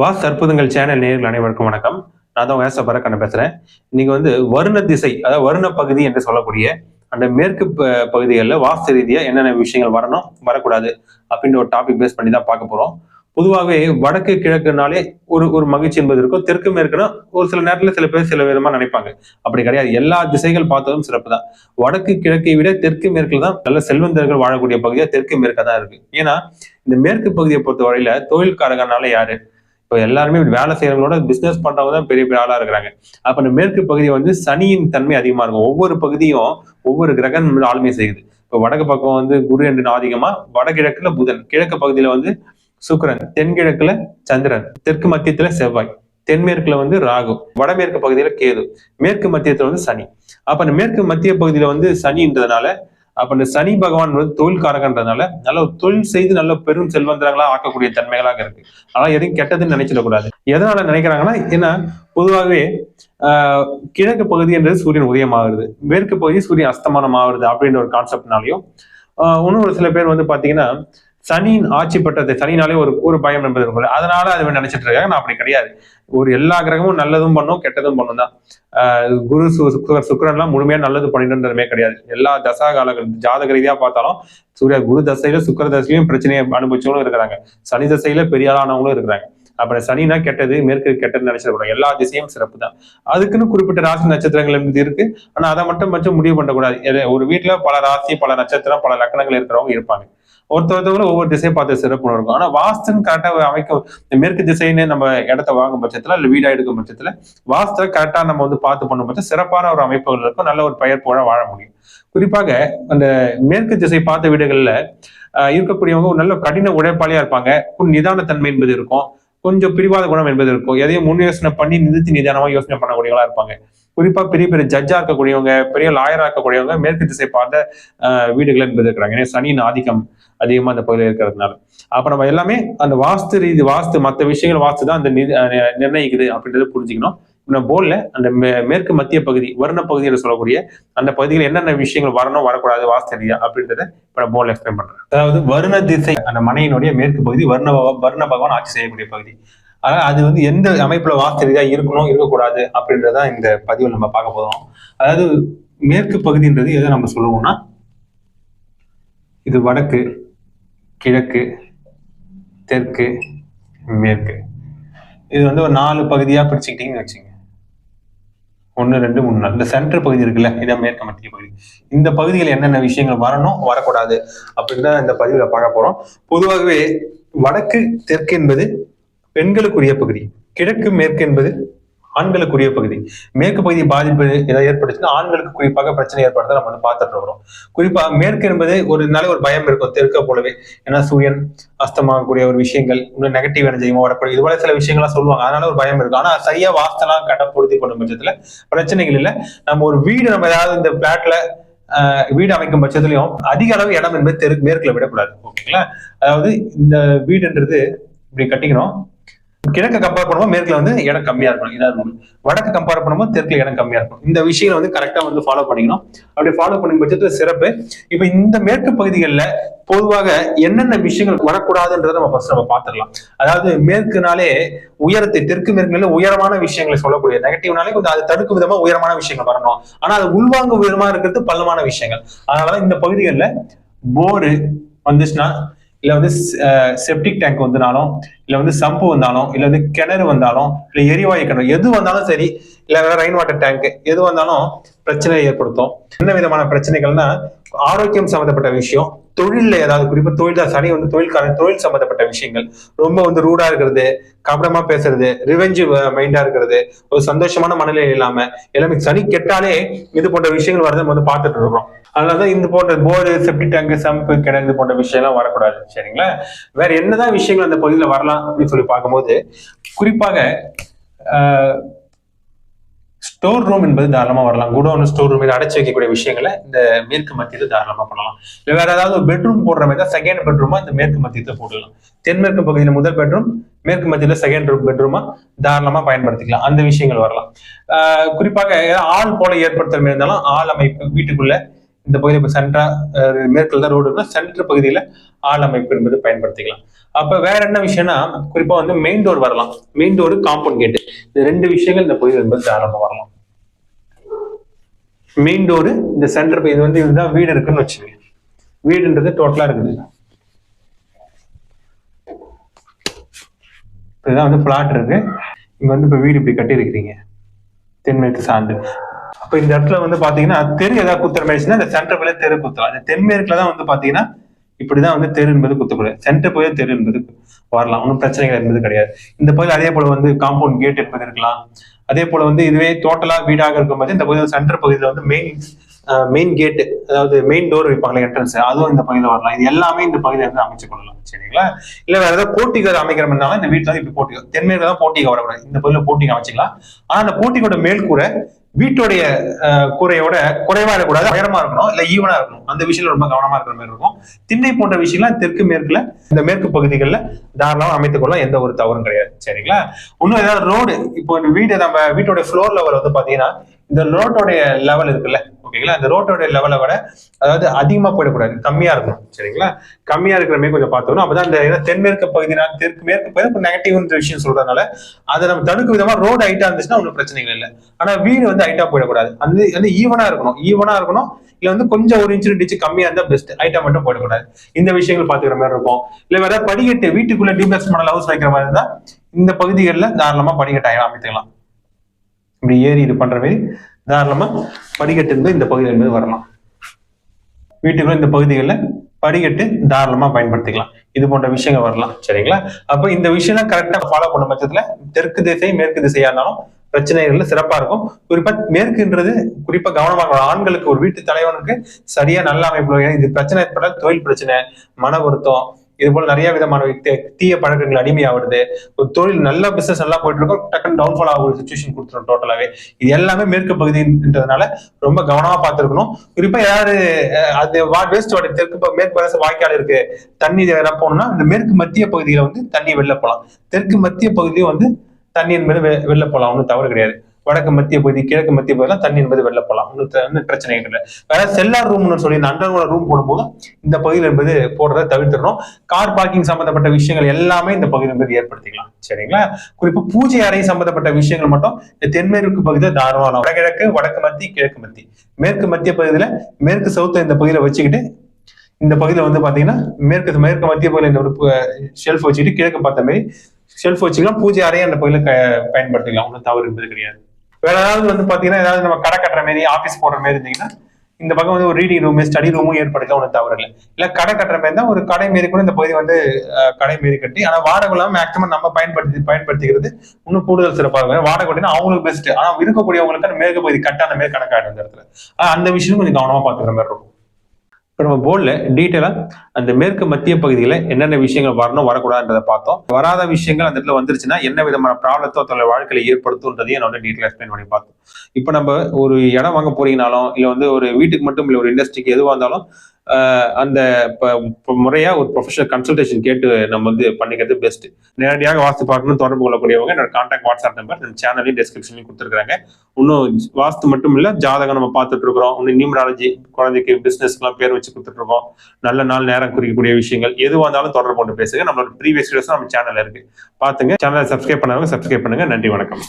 Was அற்புதங்கள் channel நேர்கள் அனைவருக்கும் வணக்கம். நான் தான் வேச பரக்கண்ண பேசுறேன். நீங்க வந்து வருண திசை அதாவது வருண பகுதி என்று சொல்லக்கூடிய அந்த மேற்கு ப- பகுதிகளில் வாஸ்து ரீதியா என்னென்ன விஷயங்கள் வரணும் வரக்கூடாது அப்படின்ற ஒரு டாபிக் பேஸ் பண்ணி தான் பார்க்க போறோம். பொதுவாகவே வடக்கு கிழக்குனாலே ஒரு ஒரு மகிழ்ச்சி என்பது இருக்கும். தெற்கு மேற்குனா ஒரு சில நேரத்துல சில பேர் சில விதமா நினைப்பாங்க. அப்படி கிடையாது. எல்லா திசைகள் பார்த்ததும் சிறப்பு தான். வடக்கு கிழக்கை விட தெற்கு மேற்குல தான் நல்ல செல்வந்தர்கள் வாழக்கூடிய பகுதியா தெற்கு மேற்க தான் இருக்கு. ஏன்னா இந்த மேற்கு பகுதியை பொறுத்த வரையில தொழில்காரகனால யாரு? இப்போ எல்லாருமே வேலை செய்யறவங்களோட பிசினஸ் பண்றவங்க தான் பெரிய பெரிய ஆளா இருக்கிறாங்க. அப்ப இந்த மேற்கு பகுதி வந்து சனியின் தன்மை அதிகமா இருக்கும். ஒவ்வொரு பகுதியும் ஒவ்வொரு கிரகம் ஆளுமை செய்யுது. இப்போ வடக்கு பக்கம் வந்து குரு என்று அதிகமா வடகிழக்குல புதன். கிழக்கு பகுதியில வந்து சுக்கரன். தென்கிழக்குல சந்திரன். தெற்கு மத்தியத்துல செவ்வாய். தென்மேற்குல வந்து ராகு. வடமேற்கு பகுதியில கேது. மேற்கு மத்தியத்துல வந்து சனி. அப்ப இந்த மேற்கு மத்திய பகுதியில வந்து சனின்றதுனால அப்ப இந்த சனி பகவான் வந்து தொழில்காரகன்றதுனால நல்ல ஒரு தொழில் செய்து நல்ல பெரும் செல்வந்தர்களா ஆக்கக்கூடிய தன்மைகளாக இருக்கு. ஆனா எதையும் கெட்டதுன்னு நினைச்சிடக்கூடாது. எதனால நினைக்கிறாங்கன்னா ஏன்னா பொதுவாகவே ஆஹ் கிழக்கு பகுதி என்றது சூரியன் உதயமாகுது. மேற்கு பகுதி சூரியன் அஸ்தமானம் ஆகுது அப்படின்ற ஒரு கான்செப்ட்னாலையும் ஆஹ் இன்னும் ஒரு சில பேர் வந்து பாத்தீங்கன்னா சனியின் ஆட்சி பட்டத்தை சனினாலே ஒரு ஒரு பயம் என்பது இருக்கும் அதனால அது நினைச்சிட்டு இருக்காங்க. நான் அப்படி கிடையாது. ஒரு எல்லா கிரகமும் நல்லதும் பண்ணும் கெட்டதும் பண்ணும் தான். குரு சு- சுக்கிர- சுக்கிரன்லாம் முழுமையா நல்லது பண்ணிடுன்றதுமே கிடையாது. எல்லா தசா காலங்கள் ஜாதக ரீதியா பார்த்தாலும் சூரிய குரு தசையில சுக்கிர தசையிலும் பிரச்சனையை அனுபவிச்சவங்களும் இருக்கிறாங்க. சனி தசையில பெரிய ஆளானவங்களும் இருக்கிறாங்க. அப்புறம் சனினா கெட்டது மேற்கு கெட்டதுன்னு நினைச்சிடக்கூடாது. எல்லா திசையும் சிறப்பு தான். அதுக்குன்னு குறிப்பிட்ட ராசி நட்சத்திரங்கள் என்பது இருக்கு. ஆனா அதை மட்டும் மட்டும் முடிவு பண்ணக்கூடாது. ஒரு வீட்டுல பல ராசி பல நட்சத்திரம் பல லக்கணங்கள் இருக்கிறவங்க இருப்பாங்க. ஒருத்தொருத்தவங்களும் ஒவ்வொரு திசையை பார்த்து சிறப்பு இருக்கும் ஆனா வாஸ்துன்னு கரெக்டா அமைக்க மேற்கு திசைன்னு நம்ம இடத்த வாங்கும் பட்சத்துல இல்ல வீடா எடுக்கும் பட்சத்துல வாஸ்துல கரெக்டா நம்ம வந்து பார்த்து பண்ணும் பட்சம் சிறப்பான ஒரு அமைப்புகள் இருக்கும் நல்ல ஒரு பெயர் போல வாழ முடியும். குறிப்பாக அந்த மேற்கு திசை பார்த்த வீடுகள்ல இருக்கக்கூடியவங்க ஒரு நல்ல கடின உழைப்பாளியா இருப்பாங்க. ஒரு நிதானத்தன்மை என்பது இருக்கும். கொஞ்சம் பிடிவாத குணம் என்பது இருக்கும். எதையும் முன் யோசனை பண்ணி நிறுத்தி நிதானமா யோசனை பண்ணக்கூடியவங்களா இருப்பாங்க. குறிப்பா பெரிய பெரிய ஜட்ஜா இருக்கக்கூடியவங்க பெரிய லாயரா இருக்கக்கூடியவங்க மேற்கு திசை பார்த்த வீடுகள் என்பது இருக்கிறாங்க ஏன்னா சனியின் ஆதிக்கம் அதிகமா அந்த பகுதியில் இருக்கிறதுனால. அப்ப நம்ம எல்லாமே அந்த வாஸ்து ரீதி வாஸ்து மற்ற விஷயங்கள் வாஸ்து தான் அந்த அஹ் நிர்ணயிக்குது அப்படின்றத புரிஞ்சுக்கணும். நம்ம போர்ட்ல அந்த மே- மேற்கு மத்திய பகுதி வருண பகுதியில் சொல்லக்கூடிய அந்த பகுதியில் என்னென்ன விஷயங்கள் வரணும் வரக்கூடாது வாஸ்து ரீதியா அப்படின்றத இப்ப நான் போர்ட்ல எக்ஸ்பிளைன் பண்றேன். அதாவது வருண திசை அந்த மனையினுடைய மேற்கு பகுதி வருண வருண பகவான் ஆட்சி செய்யக்கூடிய பகுதி. ஆனா அது வந்து எந்த அமைப்புல வாஸ்து ரீதியா இருக்கணும் இருக்கக்கூடாது அப்படின்றதான் இந்த பதிவில் நம்ம பார்க்க போதும் அதாவது மேற்கு பகுதின்றது எதை நம்ம சொல்லுவோம்னா இது வடக்கு கிழக்கு தெற்கு மேற்கு. இது வந்து ஒரு நாலு பகுதியா பிரிச்சுக்கிட்டீங்கன்னு வச்சுங்க ஒன்று ரெண்டு மூணு நாலு. இந்த சென்டர் பகுதி இருக்குல்ல இதான் மேற்கு மத்திய பகுதி. இந்த பகுதியில் என்னென்ன விஷயங்கள் வரணும் வரக்கூடாது அப்படின்னு தான் இந்த பதிவில் பார்க்க போறோம். பொதுவாகவே வடக்கு தெற்கு என்பது பெண்களுக்குரிய பகுதி கிழக்கு மேற்கு என்பது ஆண்களுக்குரிய பகுதி. மேற்கு பகுதி பாதிப்பு ஏதாவது ஏற்பட்டுச்சுன்னா ஆண்களுக்கு குறிப்பாக பிரச்சனை ஏற்படுறத நம்ம வந்து பார்த்துட்டு இருக்கிறோம். குறிப்பா மேற்கு என்பது ஒரு நல்ல ஒரு பயம் இருக்கும் தெற்க போலவே. ஏன்னா சூரியன் அஸ்தமாகக்கூடிய ஒரு விஷயங்கள் இன்னும் நெகட்டிவ் எனர்ஜியமா வரக்கூடிய இது போல சில விஷயங்கள்லாம் சொல்லுவாங்க. அதனால ஒரு பயம் இருக்கும். ஆனா சரியா வாஸ்தெல்லாம் கட்டப்படுத்தி கொள்ளும் பண்ணும் பட்சத்துல பிரச்சனைகள் இல்லை. நம்ம ஒரு வீடு நம்ம ஏதாவது இந்த பிளாட்ல வீடு அமைக்கும் பட்சத்துலயும் அதிக அளவு இடம் என்பது தெற்கு மேற்குல விடக்கூடாது. ஓகேங்களா? அதாவது இந்த வீடுன்றது இப்படி கட்டிக்கணும். கிழக்கு கம்பேர் பண்ணும்போது மேற்குல வந்து இடம் கம்மியா இருக்கணும். இதாவது இருக்கும் வடக்கு கம்பேர் பண்ணும்போது தெற்குல இடம் கம்மியா இருக்கும் இந்த விஷயங்களை வந்து கரெக்டா வந்து ஃபாலோ பண்ணிக்கணும். அப்படி ஃபாலோ பண்ணும் பட்சத்துல சிறப்பு. இப்ப இந்த மேற்கு பகுதிகளில் பொதுவாக என்னென்ன விஷயங்கள் வரக்கூடாதுன்றதை நம்ம ஃபர்ஸ்ட் நம்ம பார்த்துடலாம். அதாவது மேற்குனாலே உயரத்தை தெற்கு மேற்குனாலே உயரமான விஷயங்களை சொல்லக்கூடிய நெகட்டிவ்னாலே கொஞ்சம் அது தடுக்கும் விதமா உயரமான விஷயங்கள் வரணும். ஆனா அது உள்வாங்க உயரமா இருக்கிறது பள்ளமான விஷயங்கள். அதனாலதான் இந்த பகுதிகளில் போரு வந்துச்சுன்னா இல்லை வந்து செப்டிக் டேங்க் வந்தாலும் இல்லை வந்து சம்பு வந்தாலும் இல்லை வந்து கிணறு வந்தாலும் இல்லை எரிவாயு கிணறு எது வந்தாலும் சரி இல்லை ரெயின் வாட்டர் டேங்க் எது வந்தாலும் பிரச்சனை ஏற்படுத்தும். என்ன விதமான பிரச்சனைகள்னா ஆரோக்கியம் சம்மந்தப்பட்ட விஷயம் தொழிலில் ஏதாவது குறிப்பா தொழில் தான் சனி வந்து தொழில்காரன் தொழில் சம்பந்தப்பட்ட விஷயங்கள். ரொம்ப வந்து ரூடா இருக்கிறது கபடமா பேசுறது ரிவெஞ்சு மைண்டா இருக்கிறது ஒரு சந்தோஷமான மனநிலை இல்லாம எல்லாமே சனி கெட்டாலே இது போன்ற விஷயங்கள் வரதை நம்ம வந்து பார்த்துட்டு இருக்கிறோம். அதனாலதான் இந்த போன்ற போர்டு செப்டி டேங்க் சம்பு கிணறு போன்ற விஷயம்லாம் வரக்கூடாது சரிங்களா? வேற என்னதான் விஷயங்கள் அந்த பகுதியில் வரலாம் அப்படின்னு சொல்லி பார்க்கும்போது குறிப்பாக ஸ்டோர் ரூம் என்பது தாராளமா வரலாம். குடோன் ஸ்டோர் ரூம் இதை வைக்கக்கூடிய விஷயங்களை இந்த மேற்கு மத்தியத்தை தாராளமா பண்ணலாம். இல்லை வேற ஏதாவது ஒரு பெட்ரூம் போடுற மாதிரி தான் செகண்ட் பெட்ரூமா இந்த மேற்கு மத்தியத்தை போடலாம் தென்மேற்கு பகுதியில் முதல் பெட்ரூம் மேற்கு மத்தியில செகண்ட் ரூம் பெட்ரூமா தாராளமா பயன்படுத்திக்கலாம். அந்த விஷயங்கள் வரலாம். ஆஹ் குறிப்பாக ஆள் போல ஏற்படுத்துற மாதிரி இருந்தாலும் ஆள் அமைப்பு வீட்டுக்குள்ள இந்த பகுதியில் இப்போ சென்ட்ரா மேற்கில் தான் ரோடு இருந்தால் சென்டர் பகுதியில் ஆள் அமைப்பு என்பது பயன்படுத்திக்கலாம். அப்ப வேற என்ன விஷயம்னா குறிப்பா வந்து மெயின் டோர் வரலாம். மெயின் டோரு காம்பவுண்ட் கேட்டு இந்த ரெண்டு விஷயங்கள் இந்த பகுதியில் என்பது தாராளமாக வரலாம். மெயின் டோரு இந்த சென்டர் இது வந்து இதுதான் வீடு இருக்குன்னு வச்சுக்கோங்க. வீடுன்றது டோட்டலா இருக்குது. இதுதான் வந்து பிளாட் இருக்கு. இங்க வந்து இப்ப வீடு இப்படி கட்டி இருக்கிறீங்க தென்மேற்கு சார்ந்து. இப்போ இந்த இடத்துல வந்து பாத்தீங்கன்னா தெரு ஏதாவது குத்துற மாதிரிச்சுன்னா அந்த சென்டர் போய் தெரு குத்தலாம். அந்த தென்மேற்குல தான் வந்து பாத்தீங்கன்னா இப்படிதான் வந்து தெரு என்பது குத்தக்கூடாது சென்டர் போய் தெரு என்பது வரலாம். ஒன்றும் பிரச்சனைகள் என்பது கிடையாது. இந்த பகுதியில் அதே போல வந்து காம்பவுண்ட் கேட் என்பது இருக்கலாம். அதே போல வந்து இதுவே டோட்டலா வீடாக இருக்கும்போது இந்த பகுதியில் சென்டர் பகுதியில் வந்து மெயின் மெயின் கேட் அதாவது மெயின் டோர் வைப்பாங்களே என்ட்ரன்ஸ் அதுவும் இந்த பகுதியில் வரலாம். இது எல்லாமே இந்த பகுதியில் வந்து அமைச்சு கொள்ளலாம். சரிங்களா? இல்ல வேற ஏதாவது போட்டிகள் அமைக்கிற மாதிரினாலும் இந்த வீட்டுல இப்ப போட்டிகள் தென்மேற்கு தான் போட்டிகள் வரக்கூடாது. இந்த பகுதியில் போட்டிகை அமைச்சிக்கலாம். ஆனா அந்த போட்டிகளோட மேல் கூட வீட்டுடைய குறையோட கூரையோட குறைவா இருக்கக்கூடாது உயரமா இருக்கணும் இல்ல ஈவனா இருக்கணும். அந்த விஷயம் ரொம்ப கவனமா இருக்கிற மாதிரி இருக்கும். திண்ணை போன்ற விஷயம்லாம் தெற்கு மேற்குல இந்த மேற்கு பகுதிகளில் தாராளமாக அமைத்துக் கொள்ள எந்த ஒரு தவறும் கிடையாது. சரிங்களா? இன்னும் ஏதாவது ரோடு இப்போ வீடு நம்ம வீட்டோட ஃப்ளோர் லெவல் வந்து பாத்தீங்கன்னா இந்த ரோட்டோடைய லெவல் இருக்குல்ல? ஓகேங்களா? இந்த ரோட்டோட லெவலை விட அதாவது அதிகமா போயிடக்கூடாது. கம்மியா இருக்கணும். சரிங்களா? கம்மியா இருக்கிற மாதிரி கொஞ்சம் பார்த்துக்கணும். அப்பதான் அந்த ஏன்னா தென்மேற்கு பகுதினா தெற்கு மேற்கு பகுதி நெகட்டிவ்ன்ற விஷயம் சொல்றதுனால அதை நம்ம தடுக்க விதமா ரோடு ஹைட்டா இருந்துச்சுன்னா ஒன்றும் பிரச்சனைகள் இல்லை. ஆனா வீடு வந்து ஹைட்டா போயிடக்கூடாது. அந்த வந்து ஈவனா இருக்கணும். ஈவனா இருக்கணும். இல்ல வந்து கொஞ்சம் ஒரு இன்ச்சு ரெண்டு inch கம்மியா இருந்தா பெஸ்ட் ஹைட்டா மட்டும் போயிடக்கூடாது. இந்த விஷயங்கள் பாத்துக்கிற மாதிரி இருக்கும். இல்ல வேற படிக்கட்டு வீட்டுக்குள்ள டியூப்ளெக்ஸ் மாடல் ஹவுஸ் வைக்கிற மாதிரி இருந்தா இந்த பகுதிகளில் தாராளமாக படிக்கட்டாயம் அமைத்துக்கலாம். இப்படி ஏறி இது பண்ற மாதிரி தாராளமா படிக்கட்டு இருந்து இந்த பகுதியில் இருந்து வரலாம். வீட்டுக்குள்ள இந்த பகுதிகளில் படிக்கட்டு தாராளமா பயன்படுத்திக்கலாம். இது போன்ற விஷயங்கள் வரலாம். சரிங்களா? அப்ப இந்த விஷயம் கரெக்டா ஃபாலோ பண்ண பட்சத்துல தெற்கு திசை மேற்கு திசையா இருந்தாலும் பிரச்சனைகள்ல சிறப்பா இருக்கும். குறிப்பா மேற்குன்றது குறிப்பா கவனமாக ஆண்களுக்கு ஒரு வீட்டு தலைவனுக்கு சரியா நல்ல அமைப்பு இது பிரச்சனை ஏற்பட்டால் தொழில் பிரச்சனை மன வருத்தம் இது போல நிறைய விதமான தீய பழக்கங்கள் அடிமையாவது ஒரு தொழில் நல்ல பிசினஸ் நல்லா போயிட்டு இருக்கும் டக்குன்னு டவுன்ஃபால் ஆக ஒரு சுச்சுவேஷன் கொடுத்துரும் டோட்டலாவே இது எல்லாமே மேற்கு பகுதின்றதுனால ரொம்ப கவனமா பார்த்துருக்கணும். குறிப்பா யாரு அது வேஸ்ட் வாட்டர் தெற்கு மேற்கு பிரதேச வாய்க்கால் இருக்கு. தண்ணி எதனா போகணும்னா இந்த மேற்கு மத்திய பகுதியில வந்து தண்ணி வெளில போகலாம். தெற்கு மத்திய பகுதியும் வந்து தண்ணியின் மீது வெ- வெளில போகலாம். ஒன்றும் தவறு கிடையாது. வடக்கு மத்திய பகுதி கிழக்கு மத்திய பகுதியெல்லாம் தண்ணி என்பது வெளில போகலாம் ஒன்றும் பிரச்சனை இல்லை. வேற செல்லார் ரூம்னு சொல்லி இந்த அண்டர் ரூம் போடும்போது இந்த பகுதியில் என்பது போடுறதை தவிர்த்திடணும் கார் பார்க்கிங் சம்பந்தப்பட்ட விஷயங்கள் எல்லாமே இந்த பகுதியில் என்பது ஏற்படுத்திக்கலாம். சரிங்களா? குறிப்பு பூஜை அறை சம்பந்தப்பட்ட விஷயங்கள் மட்டும் இந்த தென்மேற்கு பகுதியில் தாராளம். வடகிழக்கு வடக்கு மத்திய கிழக்கு மத்திய. மேற்கு மத்திய பகுதியில மேற்கு சவுத்த இந்த பகுதியில வச்சுக்கிட்டு இந்த பகுதியில வந்து பாத்தீங்கன்னா மேற்கு மேற்கு மத்திய பகுதியில் இந்த ஒரு ஷெல்ஃப் வச்சுக்கிட்டு கிழக்கு பார்த்த மாதிரி ஷெல்ஃப் வச்சுக்கலாம். பூஜை அறையை அந்த பகுதியில் க- பயன்படுத்திக்கலாம். ஒன்றும் தவறு என்பது கிடையாது. வேற ஏதாவது வந்து பாத்தீங்கன்னா ஏதாவது நம்ம கடை கட்டுற மாதிரி ஆபீஸ் போடுற மாதிரி இருந்தீங்கன்னா இந்த பக்கம் வந்து ஒரு ரீடிங் ரூம் ஸ்டடி ரூமும் ஏற்படுத்தலாம் ஒன்றும் தவறு இல்லை. இல்ல கடை கட்டுற மாதிரி தான் ஒரு கடை மாரி கூட இந்த பகுதி வந்து கடை மாரி கட்டி ஆனா வாடகை இல்லாம மேக்ஸிமம் நம்ம பயன்படுத்தி பயன்படுத்திக்கிறது இன்னும் கூடுதல் சிறப்பாக இருக்கும். வாடகை கட்டினா அவங்களுக்கு பெஸ்ட் ஆனா இருக்கக்கூடியவங்களுக்கு அந்த மேற்கு பகுதி கட்டான மேல் கணக்காயிடும் இந்த இடத்துல. அந்த விஷயம் கொஞ்சம் கவனமா பாத்துக்கிற மாதிரி இருக்கும். இப்போ நம்ம போர்டில் டீட்டெயிலாக அந்த மேற்கு மத்திய பகுதியில் என்னென்ன விஷயங்கள் வரணும் வரக்கூடாதுன்றதை பார்த்தோம். வராத விஷயங்கள் அந்த இடத்துல வந்துருச்சுன்னா என்ன விதமான ப்ராப்ளத்தோ தன்னோட வாழ்க்கையில் ஏற்படுத்தும்ன்றதையும் நான் வந்து டீட்டெயில் எக்ஸ்பிளைன் பண்ணி பார்த்தோம். இப்போ நம்ம ஒரு இடம் வாங்க போறீங்கனாலும் இல்லை வந்து ஒரு வீட்டுக்கு மட்டும் இல்லை ஒரு இண்டஸ்ட்ரிக்கு எதுவாக இருந்தாலும் அந்த முறையா ஒரு ப்ரொஃபஷனல் கன்சல்டேஷன் கேட்டு நம்ம வந்து பண்ணிக்கிறது பெஸ்ட் நேரடியாக வாஸ்து பார்க்கணும் தொடர்பு கொள்ளக்கூடியவங்க என்னோட கான்டாக்ட் வாட்ஸ்அப் நம்பர் நம்ம சேனலையும் டிஸ்கிரிப்ஷன்லையும் கொடுத்துருக்காங்க இன்னும் வாஸ்து மட்டும் இல்லை ஜாதகம் நம்ம பார்த்துட்டு இருக்கிறோம். இன்னும் நியூமராலஜி குழந்தைக்கு பிசினஸ்க்குலாம் பேர் வச்சு கொடுத்துட்டு இருக்கோம். நல்ல நாள் நேரம் குறிக்கக்கூடிய விஷயங்கள். எதுவாக இருந்தாலும் தொடர்பு கொண்டு பேசுங்க. நம்மளோட ப்ரீவியஸ் வீடியோஸ் நம்ம சேனல் இருக்கு. பாத்துங்க சேனலை சப்ஸ்கிரைப் பண்ணாங்க சப்ஸ்கிரைப் பண்ணுங்க. நன்றி வணக்கம்.